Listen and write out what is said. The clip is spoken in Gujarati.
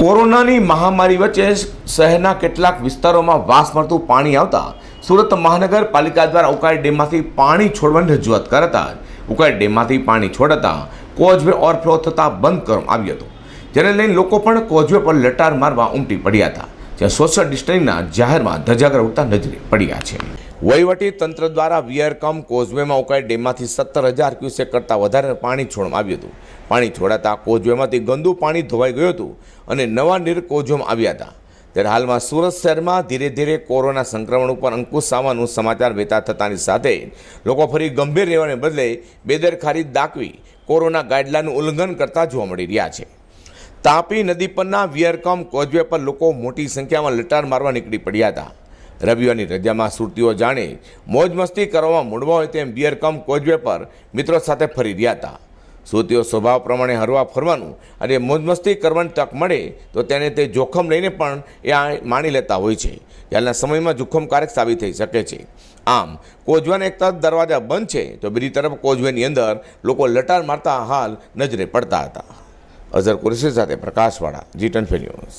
કોરોનાની મહામારી વચ્ચે શહેરના કેટલાક વિસ્તારોમાં વાસ મળતું પાણી આવતા સુરત મહાનગરપાલિકા દ્વારા ઉકાઈ ડેમમાંથી પાણી છોડવાની રજૂઆત કરતા ઉકાઈ ડેમમાંથી પાણી છોડાતા કોઝવે ઓવરફ્લો થતાં બંધ કરવામાં આવ્યું હતું. જેને લઈને લોકો પણ કોઝવે પર લટાર મારવા ઉમટી પડ્યા હતા. જ્યાં સોશિયલ ડિસ્ટન્સિંગના જાહેરમાં ધજાગર ઉડતા નજરે પડ્યા છે. વહીવટી તંત્ર દ્વારા વિયરકમ કોઝવેમાં ઉકાઈ ડેમમાંથી સત્તર હજાર ક્યુસેક કરતાં વધારે પાણી છોડવામાં આવ્યું હતું. પાણી છોડાતા કોઝવેમાંથી ગંદુ પાણી ધોવાઈ ગયું હતું અને નવા નીર કોઝવેમાં આવ્યા હતા. ત્યારે હાલમાં સુરત શહેરમાં ધીરે ધીરે કોરોના સંક્રમણ ઉપર અંકુશ આવવાનું સમાચાર વહેતા થતાની સાથે લોકો ફરી ગંભીર રહેવાને બદલે બેદરકારી દાખવી કોરોના ગાઈડલાઈનનું ઉલ્લંઘન કરતા જોવા મળી રહ્યા છે. તાપી નદી પરના વિયરકમ કોઝવે પર લોકો મોટી સંખ્યામાં લટાર મારવા નીકળી પડ્યા હતા. રવિવારની રજામાં સુરતીઓ જાણે મોજ મસ્તી કરવામાં મૂડવા હોય તેમ વિયરકમ કોજવે પર મિત્રો સાથે ફરી રહ્યા હતા. સુરતીઓ સ્વભાવ પ્રમાણે હરવા ફરવાનું અને મોજ મસ્તી કરવાની તક મળે તો તેને તે જોખમ લઈને પણ એ માણી લેતા હોય છે. જ્યારના સમયમાં જોખમકારક સાબિત થઈ શકે છે. આમ, કોઝવાના એક તરફ દરવાજા બંધ છે તો બીજી તરફ કોજવેની અંદર લોકો લટાર મારતા હાલ નજરે પડતા હતા. અઝર કુરેશી સાથે પ્રકાશવાળા જી ટન ન્યૂઝ.